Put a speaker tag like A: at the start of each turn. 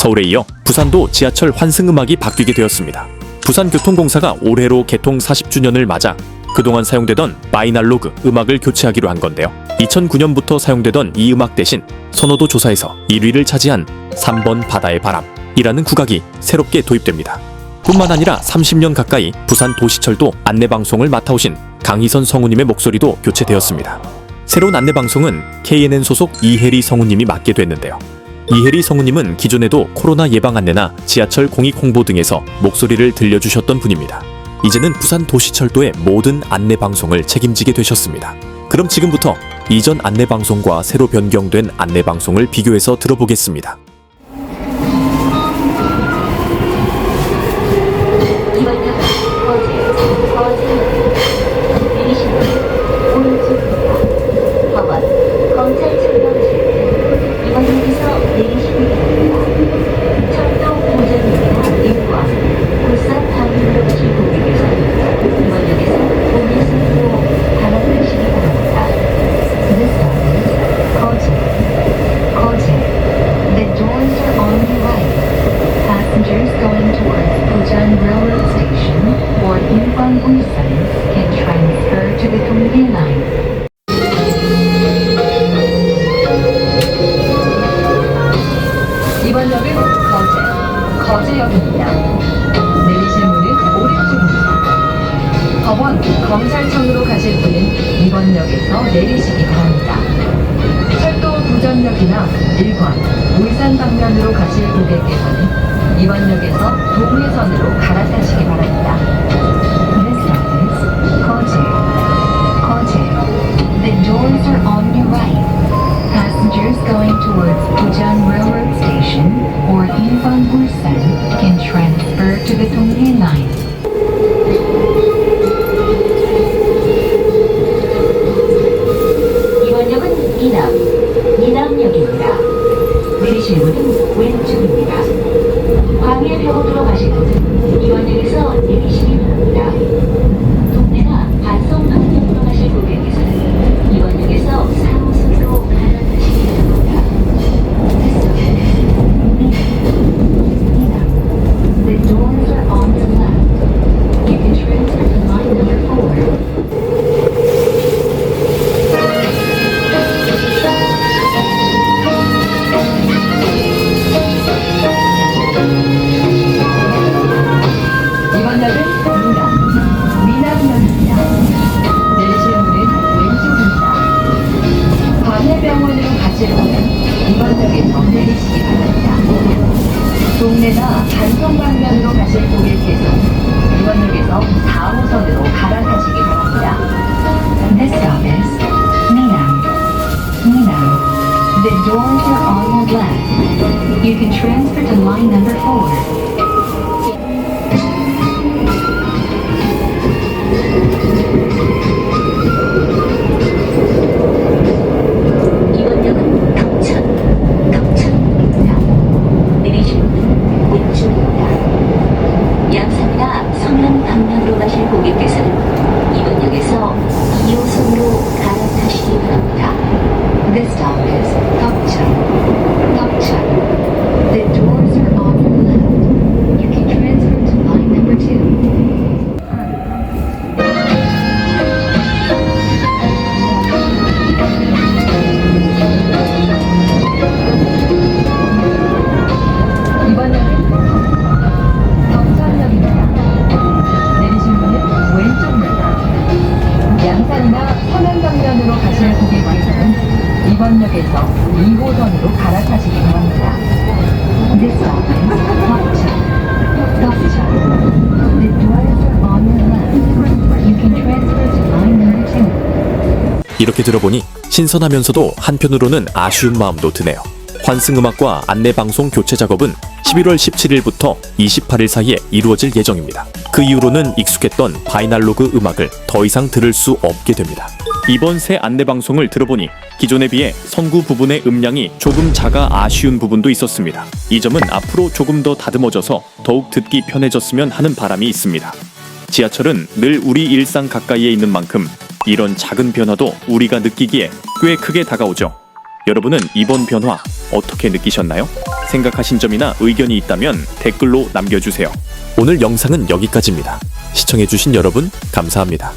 A: 서울에 이어 부산도 지하철 환승음악이 바뀌게 되었습니다. 부산교통공사가 올해로 개통 40주년을 맞아 그동안 사용되던 마이날로그 음악을 교체하기로 한 건데요. 2009년부터 사용되던 이 음악 대신 선호도 조사에서 1위를 차지한 3번 바다의 바람이라는 국악이 새롭게 도입됩니다. 뿐만 아니라 30년 가까이 부산 도시철도 안내방송을 맡아오신 강희선 성우님의 목소리도 교체되었습니다. 새로운 안내방송은 KNN 소속 이혜리 성우님이 맡게 됐는데요. 이혜리 성우님은 기존에도 코로나 예방 안내나 지하철 공익 홍보 등에서 목소리를 들려주셨던 분입니다. 이제는 부산 도시철도의 모든 안내 방송을 책임지게 되셨습니다. 그럼 지금부터 이전 안내 방송과 새로 변경된 안내 방송을 비교해서 들어보겠습니다.
B: 이번 역은 거제, 거제역입니다. 내리실
C: 문은 오른쪽입니다. 법원, 검찰청으로 가실 분은 이번 역에서 내리시기 바랍니다. 철도 부전역이나 일관, 울산 방면으로 가실 고객께서는 이번 역에서 동해선으로 갈아타시기 바랍니다.
B: This is Koje. Koje. The doors are on your right. Passengers going towards Busan Railroad Station or Yungbang Ulsan can transfer to the Donghae Line. 왼쪽입니다. 광해병원으로 가실 분은 이번역에서 내리시기 이번 역에서
C: 내리시기 바랍니다. 동네나 단성 방면으로 가실 고객께서 이번 역에서 4호선으로 갈아타시기 바랍니다.
B: This is Minam. Minam. The doors are on your left. You can transfer to line number 4. 양산이나 성남 방면으로 가실 고객께서는 이번 역에서 2호선으로 갈아타시기 바랍니다. This stop is
C: 2호선으로 갈아타시기 바랍니다.
B: Line number 2.
A: 이렇게 들어보니 신선하면서도 한편으로는 아쉬운 마음도 드네요. 환승음악과 안내방송 교체 작업은 11월 17일부터 28일 사이에 이루어질 예정입니다. 그 이후로는 익숙했던 바이날로그 음악을 더 이상 들을 수 없게 됩니다. 이번 새 안내방송을 들어보니 기존에 비해 선구 부분의 음량이 조금 작아 아쉬운 부분도 있었습니다. 이 점은 앞으로 조금 더 다듬어져서 더욱 듣기 편해졌으면 하는 바람이 있습니다. 지하철은 늘 우리 일상 가까이에 있는 만큼 이런 작은 변화도 우리가 느끼기에 꽤 크게 다가오죠. 여러분은 이번 변화 어떻게 느끼셨나요? 생각하신 점이나 의견이 있다면 댓글로 남겨주세요. 오늘 영상은 여기까지입니다. 시청해주신 여러분 감사합니다.